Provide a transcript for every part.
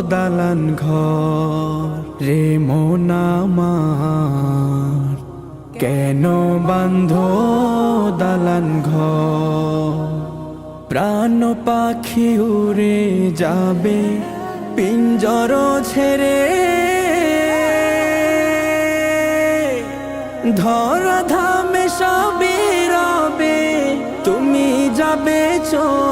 দালান ঘর। রে মোনামার কেন বান্ধ দালান ঘর? প্রাণ পাখি উড়ে যাবে, পিঞ্জর ছেড়ে। ধরা ধামে সবই রবে, তুমি যাবে চলে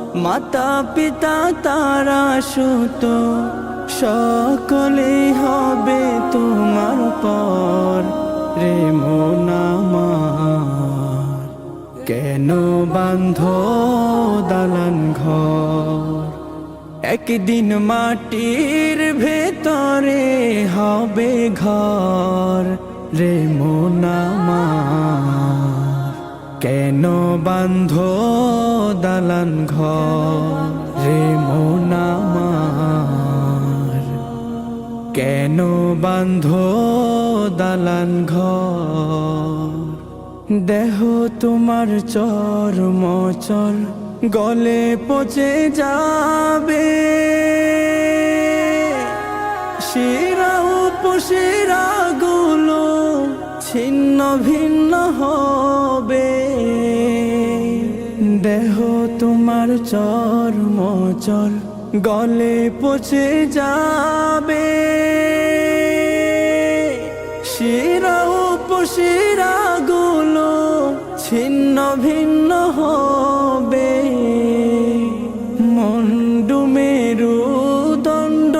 মাতা পিতা তারা সুত, সকলে হবে তোমার পর রে মোনামার কেন বান্ধ দালান ঘর? একদিন মাটির ভেতরে হবে ঘর। রে মোনামার কেন বান্ধ দালান ঘর মোনামার কেন বান্ধ দালান ঘর? দেহ তোমার চর মচর গলে পচে যাবে। শিরা উপশিরা গুলো ছিন্ন ভিন্ন হবে। তোমার চর মচর গলে পচে যাবে। শিরা উপশিরা গুলো ছিন্ন ভিন্ন হবে। মন্ডু মেরু দণ্ড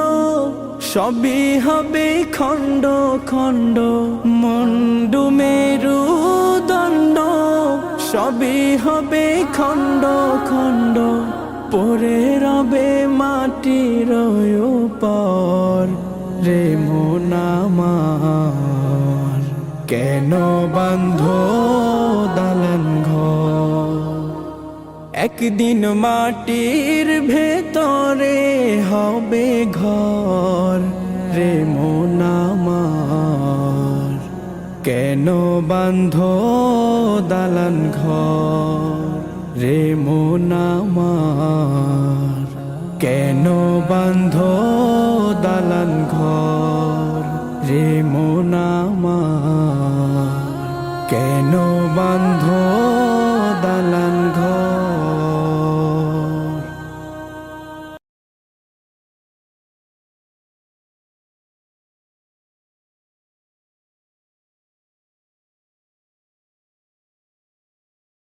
সবই হবে খণ্ড খণ্ড। মন্ডু মেরু সবই হবে খণ্ড খণ্ড পরে রবে মাটির পর রে মোনামার কেন বান্ধ দালান একদিন মাটির ভেতরে হবে ঘর রে মোনামার কেন বান্ধ দালান ঘর রে মোনামার কেন বান্ধ দালান ঘর রে মোনামার কেন বান্ধ